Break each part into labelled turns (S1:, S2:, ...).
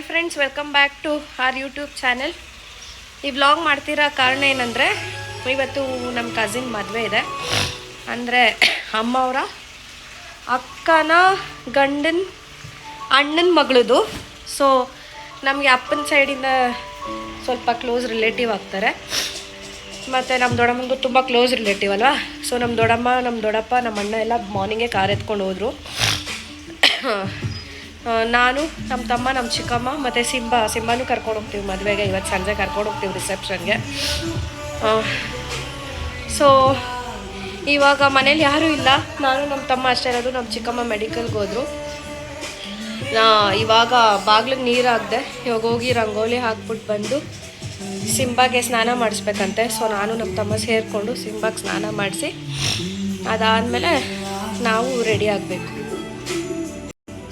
S1: Hi friends welcome back to our YouTube channel ಈ vlog ಮಾಡ್ತಿರೋ ಕಾರಣ ಏನಂದರೆ, ಇವತ್ತು ನಮ್ಮ ಕಸಿನ್ ಮದುವೆ ಇದೆ. ಅಂದರೆ ಅಮ್ಮವರ ಅಕ್ಕನ ಗಂಡನ ಅಣ್ಣನ ಮಗಳದು ಸೊ ನಮಗೆ ಅಪ್ಪನ ಸೈಡಿಂದ ಸ್ವಲ್ಪ ಕ್ಲೋಸ್ ರಿಲೇಟಿವ್ ಆಗ್ತಾರೆ. ಮತ್ತು ನಮ್ಮ ದೊಡ್ಡಮ್ಮಗೂ ತುಂಬ ಕ್ಲೋಸ್ ರಿಲೇಟಿವ್ ಅಲ್ವಾ? ಸೊ ನಮ್ಮ ದೊಡ್ಡಮ್ಮ ನಮ್ಮ ದೊಡ್ಡಪ್ಪ ನಮ್ಮ ಅಣ್ಣ ಎಲ್ಲ ಮಾರ್ನಿಂಗೇ ಕಾರ್ ಎತ್ಕೊಂಡು ಹೋದರು. ನಾನು ನಮ್ಮ ತಮ್ಮ ನಮ್ಮ ಚಿಕ್ಕಮ್ಮ, ಮತ್ತು ಸಿಂಬ, ಸಿಂಬನೂ ಕರ್ಕೊಂಡು ಹೋಗ್ತೀವಿ ಮದುವೆಗೆ. ಇವತ್ತು ಸಂಜೆ ಕರ್ಕೊಂಡು ಹೋಗ್ತೀವಿ ರಿಸೆಪ್ಷನ್ಗೆ. ಸೊ ಇವಾಗ ಮನೇಲಿ ಯಾರೂ ಇಲ್ಲ. ನಾನು ನಮ್ಮ ತಮ್ಮ ಅಷ್ಟೇ ಇರೋದು. ನಮ್ಮ ಚಿಕ್ಕಮ್ಮ ಮೆಡಿಕಲ್ಗೆ ಹೋದರು. ಇವಾಗ ಬಾಗ್ಲಿಗೆ ನೀರು ಹಾಕಿದೆ ಇವಾಗ ಹೋಗಿ ರಂಗೋಲಿ ಹಾಕ್ಬಿಟ್ಟು ಬಂದು ಸಿಂಬಾಗೆ ಸ್ನಾನ ಮಾಡಿಸ್ಬೇಕಂತೆ. ಸೊ ನಾನು ನಮ್ಮ ತಮ್ಮ ಸೇರಿಕೊಂಡು ಸಿಂಬಾಗೆ ಸ್ನಾನ ಮಾಡಿಸಿ, ಅದಾದಮೇಲೆ ನಾವು ರೆಡಿ ಆಗಬೇಕು.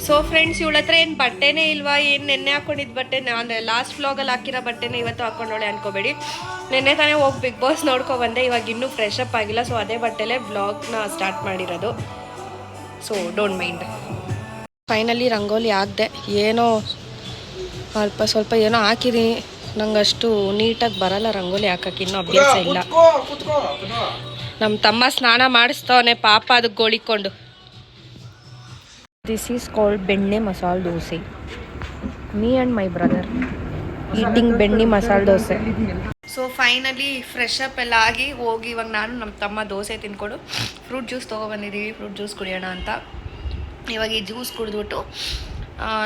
S1: ಸೊ ಫ್ರೆಂಡ್ಸ್ ಇವಳ ಹತ್ರ ಏನು ಬಟ್ಟೆನೇ ಇಲ್ವಾ? ಏನು ನೆನ್ನೆ ಹಾಕೊಂಡಿದ್ದು ಬಟ್ಟೆ? ಅಂದರೆ ಲಾಸ್ಟ್ ವ್ಲಾಗಲ್ಲಿ ಹಾಕಿರೋ ಬಟ್ಟೆನೇ ಇವತ್ತು ಹಾಕೊಂಡೋಳೆ ಅನ್ಕೋಬೇಡಿ. ನೆನ್ನೆ ತಾನೇ ಹೋಗಿ ಬಿಗ್ ಬಾಸ್ ನೋಡ್ಕೊ ಬಂದೆ. ಇವಾಗ ಇನ್ನೂ ಫ್ರೆಶ್ ಅಪ್ ಆಗಿಲ್ಲ. ಸೊ ಅದೇ ಬಟ್ಟೆಲೇ ವ್ಲಾಗ್ನ ಸ್ಟಾರ್ಟ್ ಮಾಡಿರೋದು. So don't mind finally rangoli ಹಾಕ್ದೆ. ಏನೋ ಅಲ್ಪ ಸ್ವಲ್ಪ ಏನೋ ಹಾಕಿದ್ದೀನಿ ನಂಗೆ ಅಷ್ಟು ನೀಟಾಗಿ ಬರಲ್ಲ ರಂಗೋಲಿ ಹಾಕಕ್ಕೆ. ಇನ್ನೂ ಅಭ್ಯಾಸ ಇಲ್ಲ. ನಮ್ಮ ತಮ್ಮ ಸ್ನಾನ ಮಾಡಿಸ್ತವನೆ. ಪಾಪ ಅದಕ್ಕೆ ಗೋಳಿಕೊಂಡು. This is called benne masala dosa me and my brother eating benne masala dosa so finally fresh up ಎಲ್ಲ ಆಗಿ ಹೋಗಿ ಇವಾಗ ನಾನು ನಮ್ಮ ತಮ್ಮ ದೋಸೆ ತಿನ್ಕೊಂಡು ಫ್ರೂಟ್ ಜ್ಯೂಸ್ ತೊಗೊಬಂದಿದ್ದೀವಿ ಫ್ರೂಟ್ ಜ್ಯೂಸ್ ಕುಡಿಯೋಣ ಅಂತ. ಇವಾಗ ಈ ಜ್ಯೂಸ್ ಕುಡಿದ್ಬಿಟ್ಟು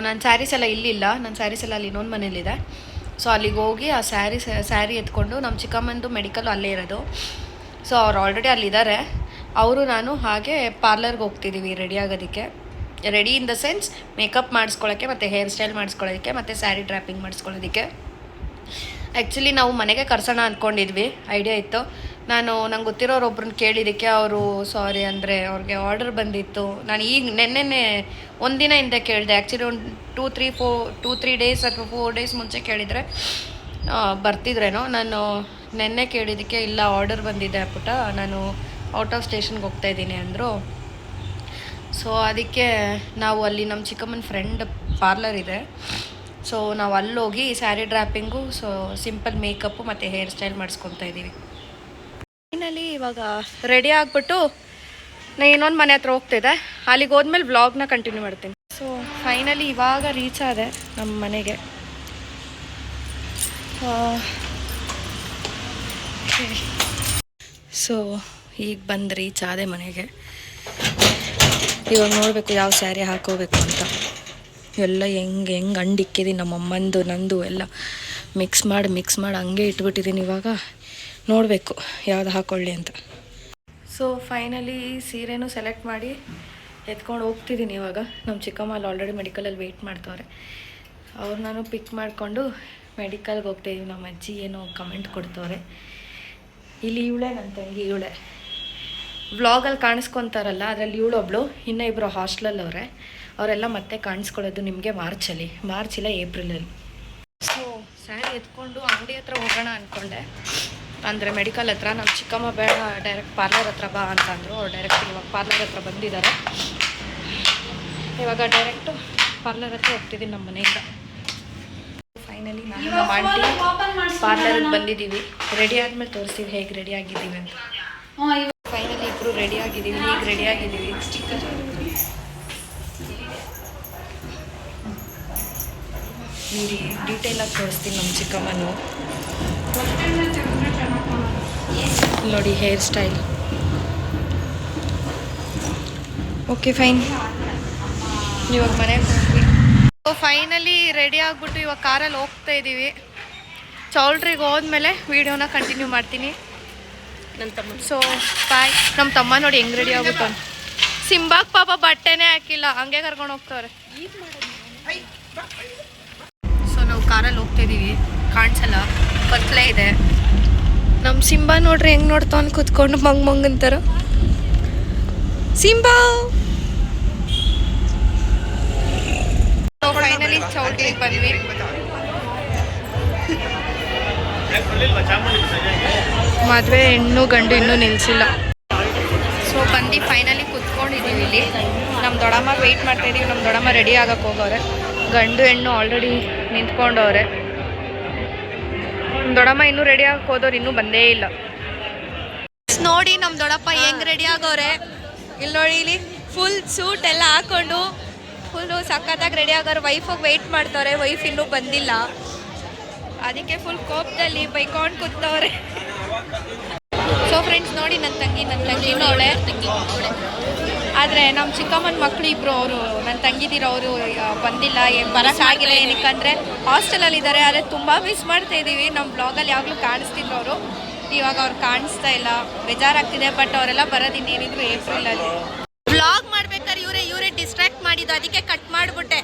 S1: ನನ್ನ ಸ್ಯಾರೀಸ್ ಎಲ್ಲ ಇಲ್ಲಿಲ್ಲ ನನ್ನ ಸ್ಯಾರೀಸ್ ಎಲ್ಲ ಅಲ್ಲಿ ಇನ್ನೊಂದು ಮನೇಲಿದೆ. ಸೊ ಅಲ್ಲಿಗೆ ಹೋಗಿ ಆ ಸ್ಯಾರಿ ಸ್ಯಾರಿ ಎತ್ಕೊಂಡು ನಮ್ಮ ಚಿಕ್ಕಮ್ಮಂದು ಮೆಡಿಕಲ್ ಅಲ್ಲೇ ಇರೋದು. ಸೊ ಅವ್ರು ಆಲ್ರೆಡಿ ಅಲ್ಲಿದ್ದಾರೆ. ಅವರು ನಾನು ಹಾಗೆ ಪಾರ್ಲರ್ಗೆ ಹೋಗ್ತಿದ್ದೀವಿ ರೆಡಿ ಆಗೋದಕ್ಕೆ. Ready in the sense makeup ಮಾಡಿಸ್ಕೊಳ್ಳೋಕ್ಕೆ ಮತ್ತು ಹೇರ್ ಸ್ಟೈಲ್ ಮಾಡಿಸ್ಕೊಳ್ಳೋದಕ್ಕೆ ಮತ್ತು ಸ್ಯಾರಿ ಡ್ರಾಪಿಂಗ್ ಮಾಡಿಸ್ಕೊಳ್ಳೋದಕ್ಕೆ. ಆ್ಯಕ್ಚುಲಿ ನಾವು ಮನೆಗೆ ಕರ್ಸೋಣ ಅಂದ್ಕೊಂಡಿದ್ವಿ ಐಡಿಯಾ ಇತ್ತು. ನಾನು, ನಂಗೆ ಗೊತ್ತಿರೋರು ಒಬ್ರನ್ನ ಕೇಳಿದ್ದಕ್ಕೆ ಅವರು ಸಾರಿ ಅಂದರೆ ಅವ್ರಿಗೆ ಆರ್ಡರ್ ಬಂದಿತ್ತು. ನಾನು ಈಗ ನೆನ್ನೆನೆ ಒಂದಿನ ಹಿಂದೆ ಕೇಳಿದೆ. ಆ್ಯಕ್ಚುಲಿ ಒಂದು two three four two three days ಅಥವಾ ಫೋರ್ ಡೇಸ್ ಮುಂಚೆ ಕೇಳಿದರೆ ಬರ್ತಿದ್ರೇನೋ. ನಾನು ನೆನ್ನೆ ಕೇಳಿದ್ದಕ್ಕೆ ಇಲ್ಲ ಆರ್ಡರ್ ಬಂದಿದೆ ಪುಟ ನಾನು ಔಟ್ ಆಫ್ ಸ್ಟೇಷನ್ಗೆ ಹೋಗ್ತಾ ಇದ್ದೀನಿ ಅಂದರು. ಸೊ ಅದಕ್ಕೆ ನಾವು ಅಲ್ಲಿ ನಮ್ಮ ಚಿಕ್ಕಮ್ಮನ ಫ್ರೆಂಡ್ ಪಾರ್ಲರ್ ಇದೆ. ಸೊ ನಾವು ಅಲ್ಲೋಗಿ sari draping so simple makeup ಮತ್ತು ಹೇರ್ ಸ್ಟೈಲ್ ಮಾಡಿಸ್ಕೊತಾ ಇದ್ದೀವಿ. ಫೈನಲಿ ಇವಾಗ ರೆಡಿ ಆಗಿಬಿಟ್ಟು ನಾನು ಇನ್ನೊಂದು ಮನೆ ಹತ್ರ ಹೋಗ್ತಿದ್ದೆ. ಅಲ್ಲಿಗೆ ಹೋದ್ಮೇಲೆ ವ್ಲಾಗ್ನ ಕಂಟಿನ್ಯೂ ಮಾಡ್ತೀನಿ. ಸೊ ಫೈನಲಿ ಇವಾಗ ರೀಚ್ ಆದೆ ನಮ್ಮ ಮನೆಗೆ. ಸೊ ಈಗ ಬಂದು ರೀಚ್ ಆದೆ ಮನೆಗೆ. ಇವಾಗ ನೋಡಬೇಕು ಯಾವ ಸ್ಯಾರಿ ಹಾಕೋಬೇಕು ಅಂತ. ಎಲ್ಲ ಹೆಂಗೆ ಹೆಂಗೆ ಅಂಡಿಕ್ಕಿದ್ದೀನಿ ನಮ್ಮ ಅಮ್ಮಂದು, ನಂದು ಎಲ್ಲ. ಮಿಕ್ಸ್ ಮಾಡಿ ಮಿಕ್ಸ್ ಮಾಡಿ, ಹಂಗೆ ಇಟ್ಬಿಟ್ಟಿದ್ದೀನಿ ಇವಾಗ. ನೋಡಬೇಕು ಯಾವ್ದು ಹಾಕೊಳ್ಳಿ ಅಂತ. ಸೊ ಫೈನಲಿ ಸೀರೆನೂ ಸೆಲೆಕ್ಟ್ ಮಾಡಿ ಎತ್ಕೊಂಡು ಹೋಗ್ತಿದ್ದೀನಿ ಇವಾಗ. ನಮ್ಮ ಚಿಕ್ಕಮ್ಮ ಅಲ್ಲಿ ಆಲ್ರೆಡಿ ಮೆಡಿಕಲಲ್ಲಿ ವೆಯ್ಟ್ ಮಾಡ್ತವ್ರೆ. ಅವ್ರು ನಾನು ಪಿಕ್ ಮಾಡಿಕೊಂಡು ಮೆಡಿಕಲ್ಗೆ ಹೋಗ್ತಾಯಿದ್ದೀವಿ ನಮ್ಮ ಅಜ್ಜಿ ಏನೋ ಕಮೆಂಟ್ ಕೊಡ್ತವ್ರೆ. ಇಲ್ಲಿ ಇವಳೆ, ನನ್ನ ತಂಗಿ ಇವಳೆ. ವ್ಲಾಗಲ್ಲಿ ಕಾಣಿಸ್ಕೊತಾರಲ್ಲ ಅದರಲ್ಲಿ ಇವಳೊಬ್ಳು ಇನ್ನೂ ಇಬ್ಬರು ಹಾಸ್ಟ್ಲಲ್ಲಿ ಅವರೆ ಅವರೆಲ್ಲ ಮತ್ತೆ ಕಾಣಿಸ್ಕೊಳ್ಳೋದು ನಿಮಗೆ ಮಾರ್ಚಲ್ಲಿ ಮಾರ್ಚ್ ಇಲ್ಲ ಏಪ್ರಿಲಲ್ಲಿ. ಸೊ ಸ್ಯಾರಿ ಎತ್ಕೊಂಡು ಅಂಗಡಿ ಹತ್ರ ಹೋಗೋಣ ಅಂದ್ಕೊಂಡೆ ಅಂದರೆ ಮೆಡಿಕಲ್ ಹತ್ರ ನಮ್ಮ ಚಿಕ್ಕಮ್ಮ ಬೇಡ ಡೈರೆಕ್ಟ್ ಪಾರ್ಲರ್ ಹತ್ರ ಬಾ ಅಂತಂದರು ಅವ್ರು ಡೈರೆಕ್ಟ್ ಇವಾಗ ಪಾರ್ಲರ್ ಹತ್ರ ಬಂದಿದ್ದಾರೆ. ಇವಾಗ ಡೈರೆಕ್ಟು ಪಾರ್ಲರ್ ಹತ್ರ ಹೋಗ್ತಿದ್ದೀನಿ ನಮ್ಮ ಮನೆಯಿಂದ. ಫೈನಲಿ ನಾನು ನಮ್ಮ ಆಂಟಿ ಪಾರ್ಲರ್ಗೆ ಬಂದಿದ್ದೀವಿ. ರೆಡಿ ಆದಮೇಲೆ ತೋರಿಸ್ತೀವಿ ಹೇಗೆ ರೆಡಿ ಆಗಿದ್ದೀವಿ ಅಂತ. ಫೈನಲಿ ಇಬ್ರು ರೆಡಿ ಆಗಿದ್ದೀವಿ ಈಗ ರೆಡಿ ಆಗಿದ್ದೀವಿ. ನೋಡಿ ಡೀಟೇಲಾಗಿ ತೋರಿಸ್ತೀನಿ ನಮ್ಮ ಚಿಕ್ಕಮ್ಮನು. ನೋಡಿ ಹೇರ್ ಸ್ಟೈಲ್ ಓಕೆ ಫೈನ್ ಇವಾಗ ಮನೆಗೆ ಹೋಗ್ವಿ ಫೈನಲಿ ರೆಡಿ ಆಗಿಬಿಟ್ಟು ಇವಾಗ ಕಾರಲ್ಲಿ ಹೋಗ್ತಾ ಇದ್ದೀವಿ ಚೌಲ್ಟ್ರಿಗೆ ಹೋದ್ಮೇಲೆ ವೀಡಿಯೋನ ಕಂಟಿನ್ಯೂ ಮಾಡ್ತೀನಿ. ಸೊ ಬಾಯ್ ನಮ್ಮ ತಮ್ಮ ನೋಡಿ ಹೆಂಗ್ ರೆಡಿ ಆಗುತ್ತೆ ಸಿಂಬಾಗ್ ಪಾಪ ಬಟ್ಟೆನೇ ಹಾಕಿಲ್ಲ. ಹಂಗೆ ಕರ್ಕೊಂಡು ಹೋಗ್ತವ್ರೆ. ಸೊ ನಾವು ಕಾರಲ್ಲಿ ಹೋಗ್ತಾ ಇದೀವಿ. ಕಾಣಿಸಲ್ಲ? ಇದೆ. ನಮ್ಮ ಸಿಂಬಾ ನೋಡ್ರಿ ಹೆಂಗ್ ನೋಡ್ತಾವ್ ಕುತ್ಕೊಂಡು ಮಂಗ್ ಮಂಗ್ ಅಂತಾರ. ಸಿಂಬಾ! ಫೈನಲಿ ಚೌಟಿಗೆ ಬಂದ್ವಿ. ಮದುವೆ ಹೆಣ್ಣು ಗಂಡು ಇನ್ನೂ ನಿಲ್ಸಿಲ್ಲ. ಸೊ ಬಂದು ಫೈನಲಿ ಕುತ್ಕೊಂಡಿದ್ದೀವಿ ಇಲ್ಲಿ. ನಮ್ಮ ದೊಡ್ಡಮ್ಮ ವೆಯ್ಟ್ ಮಾಡ್ತಾ ಇದೀವಿ. ನಮ್ಮ ದೊಡ್ಡಮ್ಮ ರೆಡಿ ಆಗಕ್ಕೆ ಹೋಗೋರೆ ಗಂಡು ಹೆಣ್ಣು ಆಲ್ರೆಡಿ ನಿಂತ್ಕೊಂಡವ್ರೆ. ದೊಡ್ಡಮ್ಮ ಇನ್ನೂ ರೆಡಿ ಆಗಕ್ಕೆ ಹೋದವ್ರು ಇನ್ನೂ ಬಂದೇ ಇಲ್ಲ. ನೋಡಿ ನಮ್ಮ ದೊಡ್ಡಪ್ಪ ಹೆಂಗ್ ರೆಡಿ ಆಗೋರೆ ಇಲ್ಲಿ ನೋಡಿ ಇಲ್ಲಿ ಫುಲ್ ಸೂಟ್ ಎಲ್ಲ ಹಾಕೊಂಡು ಫುಲ್ಲು ಸಖತ್ತಾಗಿ ರೆಡಿ ಆಗೋರು ವೈಫಾಗಿ ವೆಯ್ಟ್ ಮಾಡ್ತಾರೆ. ವೈಫ್ ಇನ್ನೂ ಬಂದಿಲ್ಲ. ಅದಕ್ಕೆ ಫುಲ್ ಕೋಪದಲ್ಲಿ ಬೈಕೊಂಡು ಕೂತವ್ರೆ. ಸೊ ಫ್ರೆಂಡ್ಸ್ ನೋಡಿ ನನ್ನ ತಂಗಿ ನನ್ನ ತಂಗಿ ನೋಳೆ ಆದರೆ ನಮ್ಮ ಚಿಕ್ಕಮ್ಮನ ಮಕ್ಕಳು ಇಬ್ಬರು ಅವರು ನನ್ನ ತಂಗಿದಿರೋ ಅವರು ಬಂದಿಲ್ಲ ಬರಸಾಗಿಲ್ಲ ಬರೋಕ್ಕಾಗಿಲ್ಲ ಏನಕ್ಕಂದರೆ ಹಾಸ್ಟೆಲಲ್ಲಿ ಇದ್ದಾರೆ ಆದರೆ ತುಂಬ ಮಿಸ್ ಮಾಡ್ತಾ ಇದ್ದೀವಿ ನಮ್ಮ ಬ್ಲಾಗಲ್ಲಿ ಯಾವಾಗಲೂ ಕಾಣಿಸ್ತಿದ್ರು ಅವರು. ಇವಾಗ ಅವ್ರು ಕಾಣಿಸ್ತಾ ಇಲ್ಲ. ಬೇಜಾರಾಗ್ತಿದೆ ಬಟ್ ಅವರೆಲ್ಲ ಬರೋದು ಇನ್ನೇನಿದ್ರು ಏಪ್ರಿಲಲ್ಲಿ ಬ್ಲಾಗ್ ಮಾಡ್ಬೇಕಾದ್ರೆ ಇವರೇ ಇವರೇ ಡಿಸ್ಟ್ರಾಕ್ಟ್ ಮಾಡಿದ್ದು ಅದಕ್ಕೆ ಕಟ್ ಮಾಡಿಬಿಟ್ಟೆ.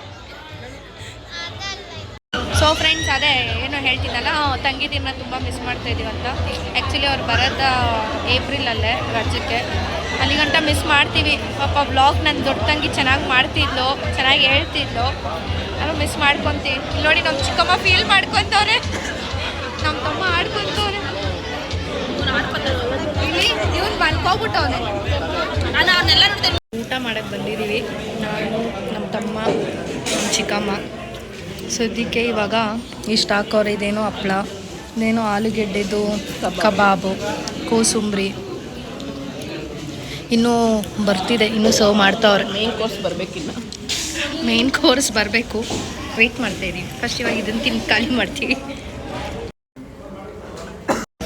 S1: ಸೊ ಫ್ರೆಂಡ್ಸ್ ಅದೇ ಏನೋ ಹೇಳ್ತೀನಲ್ಲ ತಂಗಿದಿನ ತುಂಬ ಮಿಸ್ ಮಾಡ್ತಾ ಅಂತ. ಆ್ಯಕ್ಚುಲಿ ಅವ್ರು ಬರೋದ ಏಪ್ರಿಲಲ್ಲೇ ರಾಜ್ಯಕ್ಕೆ. ಅಲ್ಲಿಗಂಟ ಮಿಸ್ ಮಾಡ್ತೀವಿ. ಪಾಪ ಬ್ಲಾಗ್ ನನ್ನ ದೊಡ್ಡ ತಂಗಿ ಚೆನ್ನಾಗಿ ಮಾಡ್ತಿದ್ಲು, ಚೆನ್ನಾಗಿ ಹೇಳ್ತಿದ್ಲು. ನಾನು ಮಿಸ್ ಮಾಡ್ಕೊತೀವಿ ನೋಡಿ ನಮ್ಮ ಚಿಕ್ಕಮ್ಮ ಫೀಲ್ ಮಾಡ್ಕೊತವ್ರೆ. ನಮ್ಮ ತಮ್ಮ ಆಡ್ಕೊತವ್ರೆ. ಇಲ್ಲಿ ಇವ್ನು ಮಲ್ಕೋಬಿಟ್ಟವನೆ. ನಾನು ಅವ್ರನ್ನೆಲ್ಲ ಊಟ ಮಾಡಕ್ಕೆ ಬಂದಿದ್ದೀವಿ ನಾನು ನಮ್ಮ ತಮ್ಮ ನಮ್ಮ ಚಿಕ್ಕಮ್ಮ. ಸದ್ಯಕ್ಕೆ ಇವಾಗ ಇಷ್ಟು ಹಾಕೋರು ಇದೇನೋ ಹಪ್ಳ ಇದೇನೋ ಆಲೂಗೆಡ್ಡೆದು ಕಬಾಬು ಕೋಸುಂಬ್ರಿ ಇನ್ನೂ ಬರ್ತಿದೆ ಇನ್ನೂ ಸರ್ವ್ ಮಾಡ್ತಾವ್ರೆ.
S2: ಮೇನ್ ಕೋರ್ಸ್ ಬರಬೇಕಿನ್ನ?
S1: ಮೇನ್ ಕೋರ್ಸ್ ಬರಬೇಕು. ವೆಯ್ಟ್ ಮಾಡ್ತಾ ಇದ್ದೀವಿ ಫಸ್ಟ್ ಇವಾಗ ಇದನ್ನು ತಿಂದು ಖಾಲಿ ಮಾಡ್ತೀವಿ.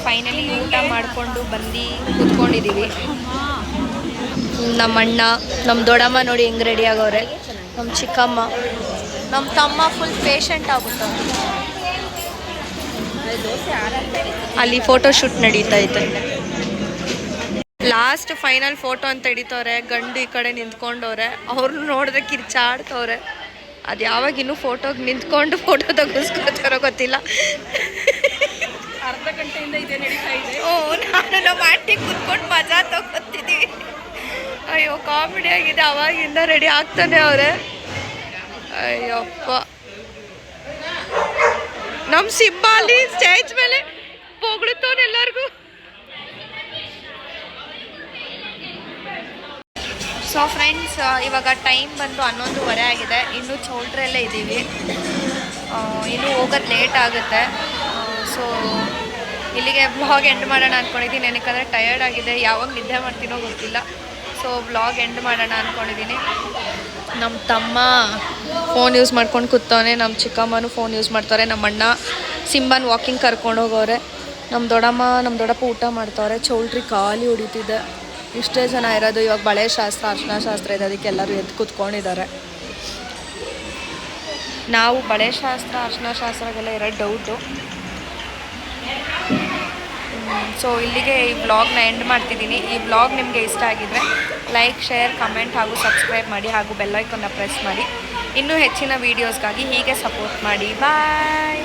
S1: ಫೈನಲಿ ಊಟ ಮಾಡಿಕೊಂಡು ಬಂದು ಕೂತ್ಕೊಂಡಿದ್ದೀವಿ ನಮ್ಮ ಅಣ್ಣ ನಮ್ಮ ದೊಡ್ಡಮ್ಮ ನೋಡಿ ಹೆಂಗೆ ರೆಡಿ ಆಗೋರೆ ನಮ್ಮ ಚಿಕ್ಕಮ್ಮ. ನಮ್ಮ ತಮ್ಮ ಫುಲ್ ಪೇಷಂಟ್ ಆಗುತ್ತೆ. ಅಲ್ಲಿ ಫೋಟೋ ಶೂಟ್ ನಡೀತಾ ಇದೆ. ಲಾಸ್ಟ್ ಫೈನಲ್ ಫೋಟೋ ಅಂತ ಹಿಡಿತವ್ರೆ ಗಂಡು ಈ ಕಡೆ ನಿಂತ್ಕೊಂಡವ್ರೆ ಅವ್ರನ್ನ ನೋಡಿದ್ರೆ ಕಿರ್ಚಾಡ್ತವ್ರೆ. ಅದು ಯಾವಾಗ ಇನ್ನೂ ಫೋಟೋಗೆ ನಿಂತ್ಕೊಂಡು ಫೋಟೋ ತೆಗಿಸ್ಕೊತಾರೋ ಗೊತ್ತಿಲ್ಲ.
S2: ಅರ್ಧ ಗಂಟೆಯಿಂದ ಇದೆ ನಡೀತಾ ಇದೆ.
S1: ಓ ನಾನು ನಮ್ಮ ಆಂಟಿ ಕುತ್ಕೊಂಡು ಮಜಾ ತಗೋತಿದ್ದೀವಿ ಅಯ್ಯೋ ಕಾಮಿಡಿ ಆಗಿದೆ ಅವಾಗಿಂದ ರೆಡಿ ಆಗ್ತಾನೆ ಅವ್ರೆ. ಅಯ್ಯಪ್ಪ. ನಮ್ಮ ಸಿಂಬಾಲಿ ಸ್ಟೇಜ್ ಮೇಲೆ ಹೊಗಳುತ್ತವ್ನು ಎಲ್ಲರಿಗೂ. ಸೊ ಫ್ರೆಂಡ್ಸ್ ಇವಾಗ ಟೈಮ್ ಬಂದು ಹನ್ನೊಂದುವರೆ ಆಗಿದೆ. ಇನ್ನೂ ಚೌಲ್ಟ್ರಲ್ಲೇ ಇದ್ದೀವಿ. ಇನ್ನೂ ಹೋಗೋದು ಲೇಟ್ ಆಗುತ್ತೆ. ಸೊ ಇಲ್ಲಿಗೆ ಬ್ಲಾಗ್ ಎಂಡ್ ಮಾಡೋಣ ಅಂದ್ಕೊಂಡಿದ್ದೀನಿ ಏನಕ್ಕಂದರೆ ಟಯರ್ಡ್ ಆಗಿದೆ. ಯಾವಾಗ ನಿದ್ದೆ ಮಾಡ್ತೀನೋ ಗೊತ್ತಿಲ್ಲ. ಸೊ ಬ್ಲಾಗ್ ಎಂಡ್ ಮಾಡೋಣ ಅಂದ್ಕೊಂಡಿದ್ದೀನಿ ನಮ್ಮ ತಮ್ಮ ಫೋನ್ ಯೂಸ್ ಮಾಡ್ಕೊಂಡು ಕೂತವನೆ ನಮ್ಮ ಚಿಕ್ಕಮ್ಮನೂ ಫೋನ್ ಯೂಸ್ ಮಾಡ್ತಾರೆ ನಮ್ಮ ಅಣ್ಣ ಸಿಂಬನ್ ವಾಕಿಂಗ್ ಕರ್ಕೊಂಡು ಹೋಗೋರೆ. ನಮ್ಮ ದೊಡ್ಡಮ್ಮ ನಮ್ಮ ದೊಡ್ಡಪ್ಪ ಊಟ ಮಾಡ್ತವ್ರೆ, ಚೌಲ್ಟ್ರಿ ಖಾಲಿ ಹೊಡಿತಿದೆ. ಇಷ್ಟೇ ಜನ ಇರೋದು, ಇವಾಗ ಬಳೆ ಶಾಸ್ತ್ರ, ಅರ್ಶನ ಶಾಸ್ತ್ರ ಇದೆ, ಅದಕ್ಕೆ ಎಲ್ಲರೂ ಎದ್ದು ಕೂತ್ಕೊಂಡಿದ್ದಾರೆ. ನಾವು ಬಳೆ ಶಾಸ್ತ್ರ, ಅರ್ಶನ ಶಾಸ್ತ್ರಗೆಲ್ಲ ಇರೋ ಡೌಟು ಸೊ ಇಲ್ಲಿಗೆ ಈ ಬ್ಲಾಗ್ನ ಎಂಡ್ ಮಾಡ್ತಿದ್ದೀನಿ. ಈ ಬ್ಲಾಗ್ ನಿಮಗೆ ಇಷ್ಟ ಆಗಿದ್ರೆ ಲೈಕ್ ಶೇರ್ ಕಮೆಂಟ್ ಹಾಗೂ ಸಬ್ಸ್ಕ್ರೈಬ್ ಮಾಡಿ ಹಾಗೂ ಬೆಲ್ಲೈಕನ್ನ ಪ್ರೆಸ್ ಮಾಡಿ. ಇನ್ನೂ ಹೆಚ್ಚಿನ ವೀಡಿಯೋಸ್ಗಾಗಿ ಹೀಗೆ ಸಪೋರ್ಟ್ ಮಾಡಿ. ಬಾಯ್